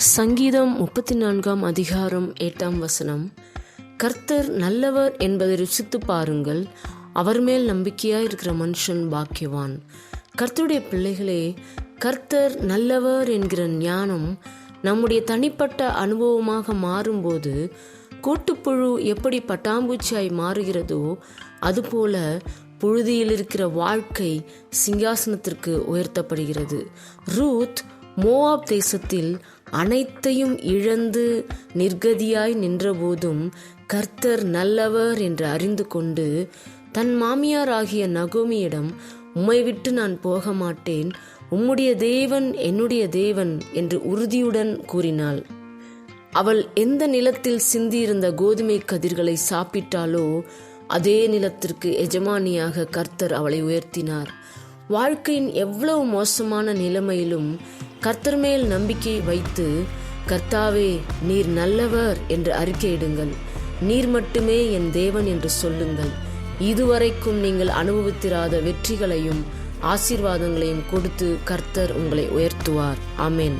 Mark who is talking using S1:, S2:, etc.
S1: சங்கீதம் முப்பத்தி நான்காம் அதிகாரம் எட்டாம் வசனம். கர்த்தர் நல்லவர் என்பதை ருசித்து பாருங்கள். அவர் மேல் நம்பிக்கையாக இருக்கிற மனுஷன் பாக்கியவான். கர்த்தருடைய பிள்ளைகளே கர்த்தர் நல்லவர் என்கிற ஞானம் நம்முடைய தனிப்பட்ட அனுபவமாக மாறும்போது கூட்டுப்புழு எப்படி பட்டாம்பூச்சியாய் மாறுகிறதோ அதுபோல புழுதியில் இருக்கிற வாழ்க்கை சிங்காசனத்திற்கு உயர்த்தப்படுகிறது. ரூத் மோவாப் தேசத்தில் அனைத்தையும் இழந்து நிர்கதியாய் நின்றபோதும் கர்த்தர் நல்லவர் என்று அறிந்து கொண்டு தன் மாமியாராகிய நகோமியிடம் உம்மை விட்டு நான் போக மாட்டேன் உம்முடைய தேவன் என்னுடைய தேவன் என்று உறுதியுடன் கூறினாள். அவள் எந்த நிலத்தில் சிந்தியிருந்த கோதுமை கதிர்களை சாப்பிட்டாலோ அதே நிலத்திற்கு எஜமானியாக கர்த்தர் அவளை உயர்த்தினார். வாழ்க்கையின் எவ்வளவு மோசமான நிலைமையிலும் கர்த்தர் மேல் நம்பிக்கை வைத்து கர்த்தாவே நீர் நல்லவர் என்று அறிக்கையிடுங்கள் நீர் மட்டுமே என் தேவன் என்று சொல்லுங்கள். இதுவரைக்கும் நீங்கள் அனுபவித்திராத வெற்றிகளையும் ஆசீர்வாதங்களையும் கொடுத்து கர்த்தர் உங்களை உயர்த்துவார். ஆமென்.